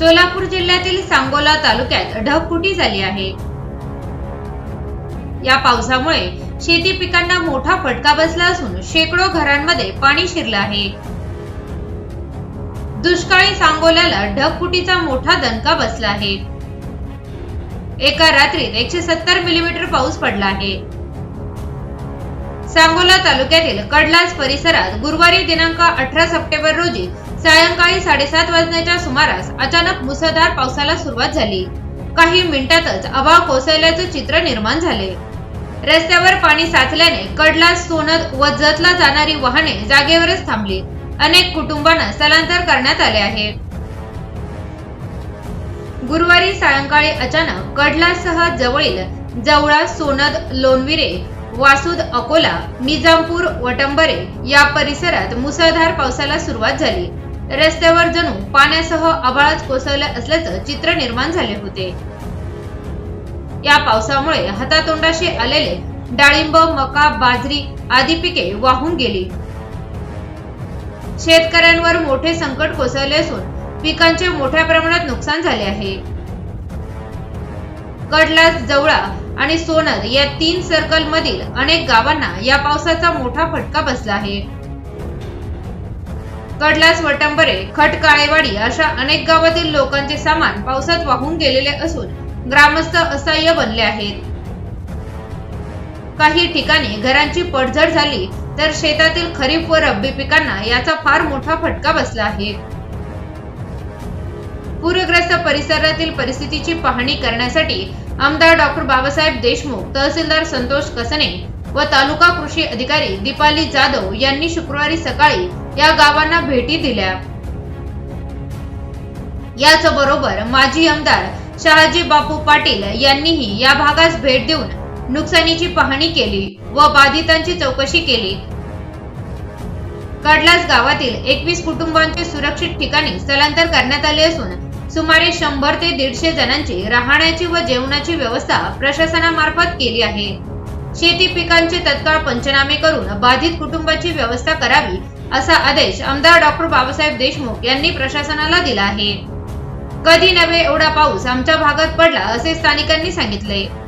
सोलापूर जिल्ह्यातील सांगोला तालुक्यात ढगफुटी झाली आहे. या पावसामुळे शेती पिकांना मोठा फटका बसला असून शेकडो घरांमध्ये पाणी शिरलं आहे. दुष्काळी सांगोल्याला ढगफुटीचा मोठा दणका बसला आहे. एका रात्रीत एकशे सत्तर मिलीमीटर पाऊस पडला आहे. सांगोला तालुक्यातील कडलास परिसरात गुरुवारी दिनांक अठरा सप्टेंबर रोजी सायंकाळी साडेसात वाजण्याच्या सुमारास अचानक मुसळधार पावसाला सुरुवात झाली. काही मिनिटातच अभाव कोसळल्याचे चित्र निर्माण झाले. रस्त्यावर पाणी साचल्याने कडला सोनद व जतला जाणारी वाहने जागेवरच थांबली. अनेक कुटुंबांना स्थलांतर करण्यात आले आहे. गुरुवारी सायंकाळी अचानक कडलासह जवळील जवळा सोनद लोणविरे वासुद अकोला निजामपूर वटंबरे या परिसरात मुसळधार पावसाला सुरुवात झाली. रस्त्यावर जणू पाण्यासह आभाळच कोसळले असल्याचं चित्र निर्माण झाले होते. या पावसामुळे हातातोंडाशी आलेले डाळिंब मका बाजरी आदी पिके वाहून गेली. शेतकऱ्यांवर मोठे संकट कोसळले असून पिकांचे मोठ्या प्रमाणात नुकसान झाले आहे. कडलास जवळा आणि सोनद या तीन सर्कल मधील अनेक गावांना या पावसाचा मोठा फटका बसला आहे. कडलास वटंबरे खट काळेवाडी अशा अनेक गावातील लोकांचे सामान पावसात वाहून गेलेले असून ग्रामस्थ असह्य बनले आहेत. काही ठिकाणी घरांची पडझड झाली तर शेतातील खरीप व रब्बी पिकांना याचा फार मोठा फटका बसला आहे. पूरग्रस्त परिसरातील परिस्थितीची पाहणी करण्यासाठी आमदार डॉक्टर बाबासाहेब देशमुख तहसीलदार संतोष कसने व तालुका कृषी अधिकारी दीपाली जाधव यांनी शुक्रवारी सकाळी या गावांना भेटी दिल्या. याच बरोबर माजी आमदार शहाजी बापू पाटील यांनीही या भागास भेट देऊन नुकसानीची पाहणी केली व बाधितांची चौकशी केली. कडलास गावातील एकवीस कुटुंबांचे सुरक्षित ठिकाणी स्थलांतर करण्यात आले असून सुमारे शंभर ते दीडशे जणांची राहण्याची व जेवणाची व्यवस्था प्रशासनामार्फत केली आहे. शेती पिकांचे तत्काळ पंचनामे करून बाधित कुटुंबाची व्यवस्था करावी असा आदेश आमदार डॉक्टर बाबासाहेब देशमुख यांनी प्रशासनाला दिला आहे. कधी नव्हे एवढा पाऊस आमच्या भागात पडला असे स्थानिकांनी सांगितले.